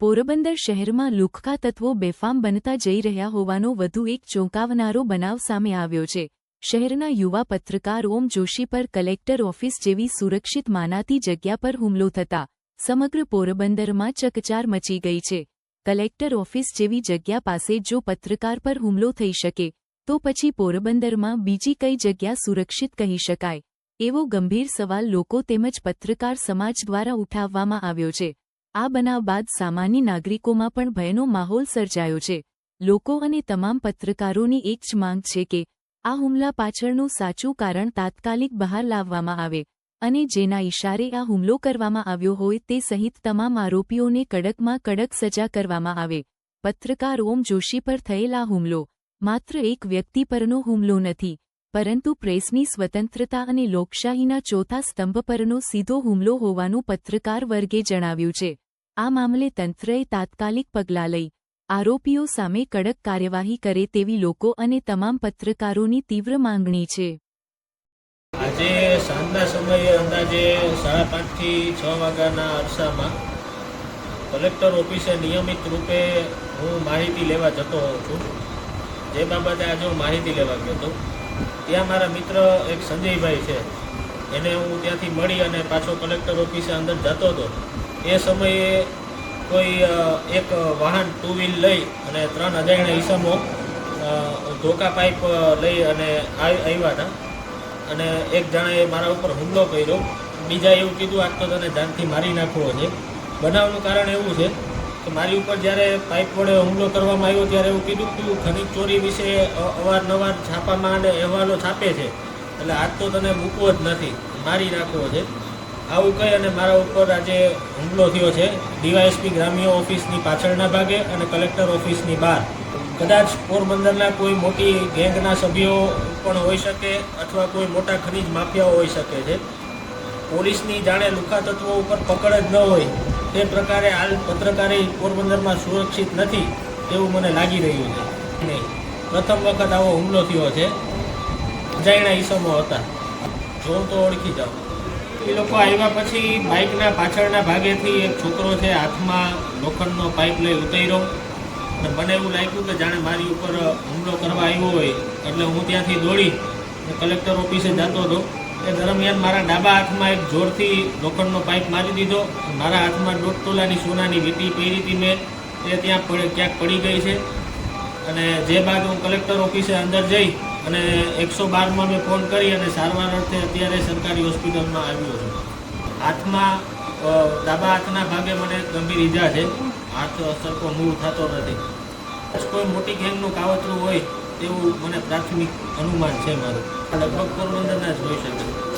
પોરબંદર શહેરમાં લુખ્ખા તત્વો બેફામ બનતા જઈ રહ્યા હોવાનો વધુ એક ચોંકાવનારો બનાવ સામે આવ્યો છે. શહેરના યુવા પત્રકાર ઓમ જોશી પર કલેક્ટર ઓફિસ જેવી સુરક્ષિત માનાતી જગ્યા પર હુમલો થતા સમગ્ર પોરબંદરમાં ચકચાર મચી ગઈ છે. કલેક્ટર ઓફિસ જેવી જગ્યા પાસે જો પત્રકાર પર હુમલો થઈ શકે, તો પછી પોરબંદરમાં બીજી કઈ જગ્યા સુરક્ષિત કહી શકાય? એવો ગંભીર સવાલ લોકો તેમજ પત્રકાર સમાજ દ્વારા ઉઠાવવામાં આવ્યો છે. આ બનાવ બાદ સામાન્ય નાગરિકોમાં પણ ભયનો માહોલ સર્જાયો છે. લોકો અને તમામ પત્રકારોની એક જ માંગ છે કે આ હુમલા પાછળનું સાચું કારણ તાત્કાલિક બહાર લાવવામાં આવે અને જેના ઇશારે આ હુમલો કરવામાં આવ્યો હોય તે સહિત તમામ આરોપીઓને કડકમાં કડક સજા કરવામાં આવે. પત્રકાર ઓમ જોશી પર થયેલા હુમલો માત્ર એક વ્યક્તિ પરનો હુમલો નથી, પરંતુ પ્રેસની સ્વતંત્રતા અને લોકશાહીના ચોથા સ્તંભ પરનો સીધો હુમલો હોવાનું પત્રકાર વર્ગે જણાવ્યું છે. આ મામલે તંત્રએ તાત્કાલિક પગલાં લઈ આરોપીઓ સામે કડક કાર્યવાહી કરે તેવી લોકો અને તમામ પત્રકારોની તીવ્ર માંગણી છે. આજે સાંજના સમયે અંદાજે સાડા પાંચથી છ વાગ્યાના અરસામાં કલેક્ટર ઓફિસે નિયમિત રૂપે હું માહિતી લેવા જતો હોઉં છું. જે બાબતે આજે હું માહિતી લેવા ગયો હતો. ત્યાં મારા મિત્ર એક સંજયભાઈ છે. એને હું ત્યાંથી મળી અને પાછો કલેક્ટર ઓફિસે અંદર જતો હતો. એ સમયે કોઈ એક વાહન ટુ વ્હીલ લઈ અને ત્રણ અજાણ્યા ઈસમો ધોકા પાઇપ લઈ અને આવ- આવ્યા હતા. અને એક જણાએ મારા ઉપર હુમલો કર્યો. બીજા એવું કીધું, આજ તને જાનથી મારી નાખવો છે. બનાવનું કારણ એવું છે કે મારી ઉપર જ્યારે પાઇપ વડે હુમલો કરવામાં આવ્યો ત્યારે એવું કીધું કે ખનિજ ચોરી વિશે અવારનવાર છાપામાં અને અહેવાલો છાપે છે. એટલે આજ તો તને મૂકવો જ નથી. મારી નાખવો છે. આવું કહી અને મારા ઉપર આજે હુમલો થયો છે. ડીવાયએસપી ગ્રામ્ય ઓફિસની પાછળના ભાગે અને કલેક્ટર ઓફિસની બહાર. કદાચ પોરબંદરના કોઈ મોટી ગેંગના સભ્યો પણ હોઈ શકે અથવા કોઈ મોટા ખનીજ માફિયાઓ હોઈ શકે છે. પોલીસની જાણે લુખા તત્વો ઉપર પકડ જ ન હોય તે પ્રકારે હાલ પત્રકારી પોરબંદરમાં સુરક્ષિત નથી તેવું મને લાગી રહ્યું છે. નહીં. પ્રથમ વખત આવો હુમલો થયો છે. અજાયણા ઈસમો હતા. જો તો ઓળખી જાઉં એ લોકો આવ્યા પછી બાઇકના પાછળના ભાગેથી એક છોકરો છે, હાથમાં લોખંડનો પાઇપ લઈ ઉતર્યો. અને મને એવું લાગ્યું કે જાણે મારી ઉપર હુમલો કરવા આવ્યો હોય, એટલે હું ત્યાંથી દોડી કલેક્ટર ઓફિસે જતો હતો એ દરમિયાન મારા ડાબા હાથમાં એક જોરથી લોખંડનો પાઇપ મારી દીધો મારા હાથમાં દોઢ તોલાની સોનાની વીંટી પહેરી હતી મેં. એ ત્યાં ક્યાંક પડી ગઈ છે. અને જે બાદ હું કલેક્ટર ઓફિસે અંદર જઈ અને એકસો બારમાં મેં ફોન કરી અને સારવાર અર્થે અત્યારે સરકારી હોસ્પિટલમાં આવ્યો છું. હાથમાં ડાબા હાથના ભાગે મને ગંભીર ઈજા છે. હાથ સરખો મૂળ થતો નથી. કોઈ મોટી ગેંગનું કાવતરું હોય તેવું મને પ્રાથમિક અનુમાન છે મારું. લગભગ પોરબંદરના જ હોઈ શકે.